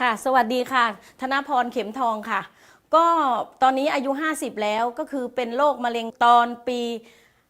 ค่ะ สวัสดีค่ะ ธนพรเข็มทองค่ะ ก็ตอนนี้อายุ 50 แล้วก็คือเป็นโรคมะเร็งตอนปี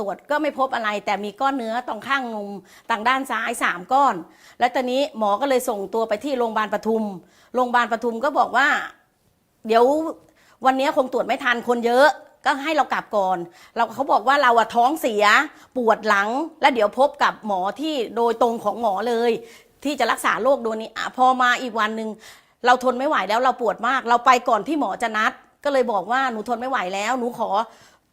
ตรวจก็ไม่พบอะไร แต่มีก้อนเนื้อตรงข้างนมทางด้านซ้ายสามก้อน และตอนนี้หมอก็เลยส่งตัวไปที่โรงพยาบาลปทุม โรงพยาบาลปทุมก็บอกว่า เดี๋ยววันนี้คงตรวจไม่ทันคนเยอะก็ให้เรากลับก่อน เราเขาบอกว่าเราอะท้องเสียปวดหลัง แล้วเดี๋ยวพบกับหมอที่โดยตรงของหมอเลย ที่จะรักษาโรคโดยนี้พอมาอีกวันหนึ่งเราทนไม่ไหวแล้วเราปวดมาก เราไปก่อนที่หมอจะนัด ก็เลยบอกว่าหนูทนไม่ไหวแล้ว หนูขอ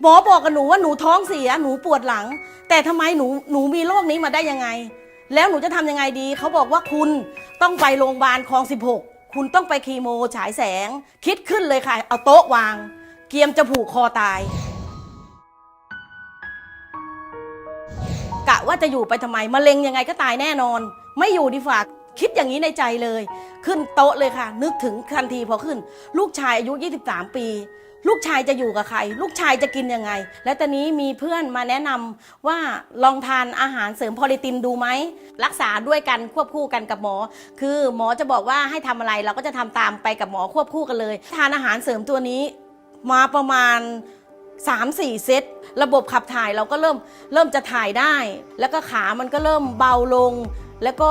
หมอบอกกับหนูว่าหนูท้องเสียหนูปวดหลัง แต่ทำไมหนูหนูมีโรคนี้มาได้ยังไง แล้วหนูจะทำยังไงดี เขาบอกว่าคุณต้องไปโรงพยาบาลคลอง 16 คุณต้องไปคีโมฉายแสง คิดขึ้นเลยค่ะ เอาโต๊ะวาง เกียมจะผูกคอตาย กะว่าจะอยู่ไปทำไมมะเร็งยังไงก็ตายแน่นอน ไม่อยู่ดีฝาก คิดอย่างนี้ในใจเลย ขึ้นโต๊ะเลยค่ะ นึกถึงทันทีพอขึ้น ลูกชายอายุ 23 ปี ลูกชายจะอยู่กับใคร ลูกชายจะกินยังไง และตอนนี้มีเพื่อนมาแนะนำว่าลองทานอาหารเสริมพอลิตินดูไหม รักษาด้วยกันควบคู่กันกับหมอ คือหมอจะบอกว่าให้ทำอะไรเราก็จะทำตามไปกับหมอควบคู่กันเลย ทานอาหารเสริมตัวนี้ มาประมาณ 3 4 เซต ระบบขับถ่ายเราก็เริ่มเริ่มจะถ่ายได้ แล้วก็ขามันก็เริ่มเบาลง แล้วก็